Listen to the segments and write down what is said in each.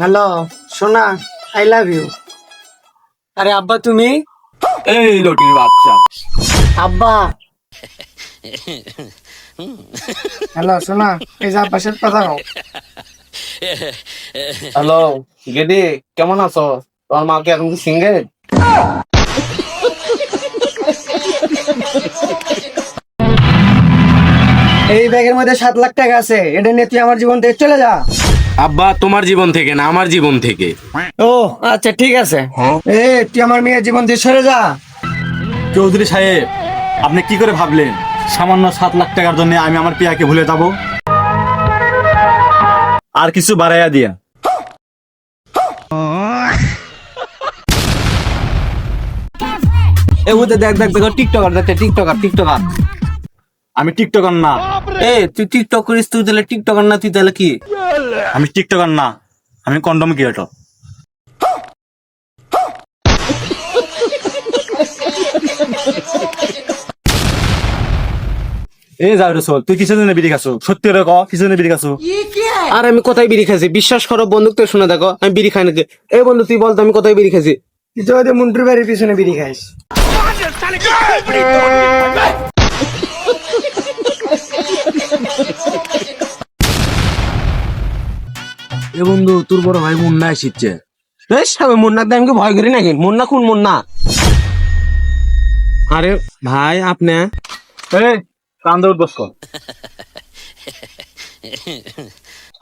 Hello সোনা I love you আরে আব্বা তুমি? এই লটির বাচ্চা। আব্বা। হ্যালো সোনা এই যা পাশের কথা কও। হ্যালো গেদি কেমন আছো? তোমার মা কি এখন সিঙ্গেল এই ব্যাগের মধ্যে সাত লাখ টাকা আছে এটা নিয়ে তুই আমার জীবন থেকে চলে যা। আব্বা তোমার জীবন থেকে না আমার জীবন থেকে। ও আচ্ছা ঠিক আছে। এ তুই আমার মেয়ের জীবন থেকে সরে যা। চৌধুরী সাহেব আপনি কি করে ভাবলেন? সামান্য সাত লাখ টাকার জন্য আমি আমার পিয়াকে ভুলে যাব? আর কিছু বাড়াইয়া দিয়া। এ দেখ দেখ দেখো টিকটকার দেখতে টিকটকার টিকটকার। আমি টিকটকার না। এ তুই টিকটক করিস তুই তাহলে টিকটকার না তুই তাহলে কি? আমি টিকটকার না আমি কন্ডম ক্রিয়েটর এই যাও রে তুই কিসের জন্য বিড়ি খাসো। সত্যি রে ক কিসের জন্য বিড়ি খাসো? আর আমি কোথায় বিড়ি খাইছি? বিশ্বাস করো বন্দুক তো শুনে দেখো আমি বিড়ি খাই নাকি? এই বন্ধু তুই বলতো আমি কোথায় বিড়ি খাইছি? তুই তো মুন্টুর বাড়ির পিছনে বিড়ি খাইস। এ বন্ধু তোর বড় ভাই মুন্না এসেছে। বেশ আমি মুন্নার দাম কি ভয় করি নাকি মুন্না কোন মুন্না? আরে ভাই আপনি? এই কান্দে উঠবস কর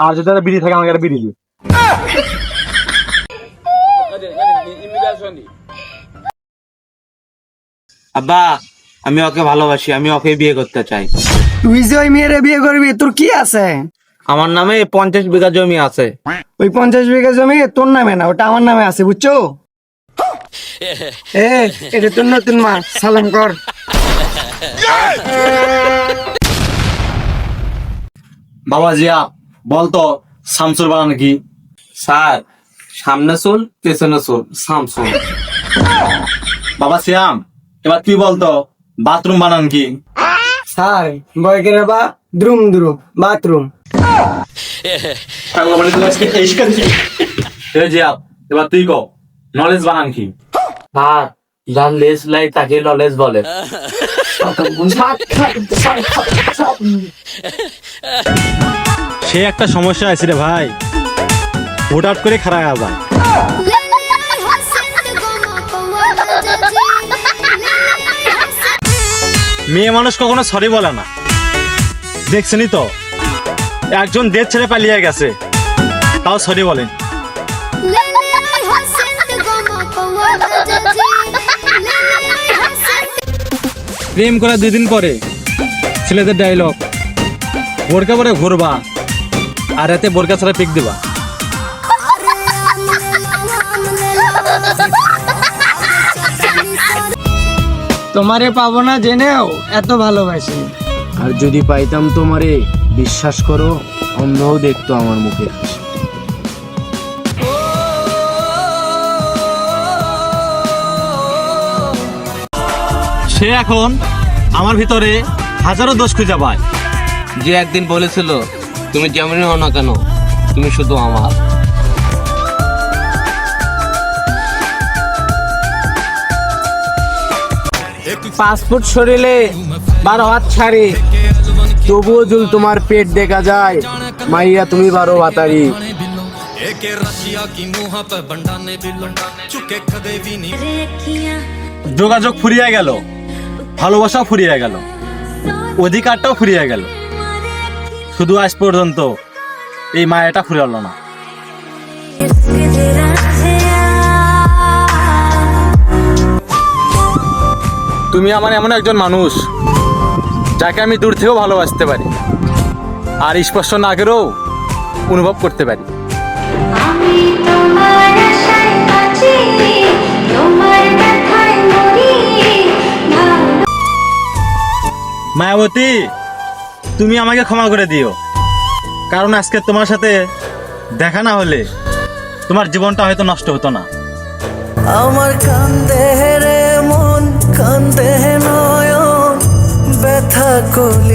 আর যদি একটা বিড়ি থাকে আমাকে একটা বিড়ি আব্বা আমি ওকে ভালোবাসি আমি ওকে বিয়ে করতে চাই। তুই যে ওই মেয়েরে বিয়ে করবি তোর কি আছে? আমার নামে পঞ্চাশ বিঘা জমি আছে। ওই পঞ্চাশ বিঘা জমি তোর নামে না ওটা আমার নামে আছে বুঝছ? এ এটা তোর নতুন মা সালাম কর। বাবা জিয়া বলতো শামসুর বানানো কি? স্যার সামনে চুল পেছনে চুল সামসুন বাবা শ্যাম এবার তুই বলতো বাথরুম বানান কি? স্যার বয়কের বা দ্রুম দ্রুম বাথরুম। এবার তুই কো নলেজ বানান কি? স্যার যার লেজ লাই তাকে ললেজ বলে। সে একটা সমস্যা আছে রে ভাই। হুটহাট করে খারাপ আবার মেয়ে মানুষ কখনো সরি বলে না। দেখছেনি তো? একজন দেশ ছেড়ে পালিয়ে গেছে। তাও সরি বলেন প্রেম করা দুই দিন পরে ছেলেদের ডায়লগ বোরকা পরে ঘুরবা আর এতে বোরকা ছাড়া পিক দিবা। তোমারে পাবো না জেনেও এত ভালোবাসি। আর যদি পাইতাম তোমারে বিশ্বাস করো অন্ধও দেখতো আমার মুখে হাসি। সে এখন আমার ভিতরে হাজারো দোষ খুঁজে পায়। যে একদিন বলেছিল তুমি যেমনই হও না কেন তুমি শুধু আমার। পাসপোর্ট সরিলে বারো হাত ছাড়ি তবুও জুল তোমার পেট দেখা যায় মাইয়া তুমি বারো বাতারি एके रशिया की मुंह पे बंडा ने भी चुके कदे भी नहीं যোগাযোগ ফুরিয়ে গেল ভালোবাসাও ফুরিয়ে গেল অধিকারটাও ফুরিয়ে গেল শুধু আজ পর্যন্ত এই মায়াটা ফুরে হলো না তুমি আমার এমন একজন মানুষ যাকে আমি দূর থেকেও ভালোবাসতে পারি। আর স্পর্শ না করেও অনুভব করতে পারি। মায়াবতী তুমি আমাকে ক্ষমা করে দিও। কারণ আজকে তোমার সাথে দেখা না হলে তোমার জীবনটা হয়তো নষ্ট হতো না। আমার কান্দে রে মন কান্দে নয়ন ব্যথা কলি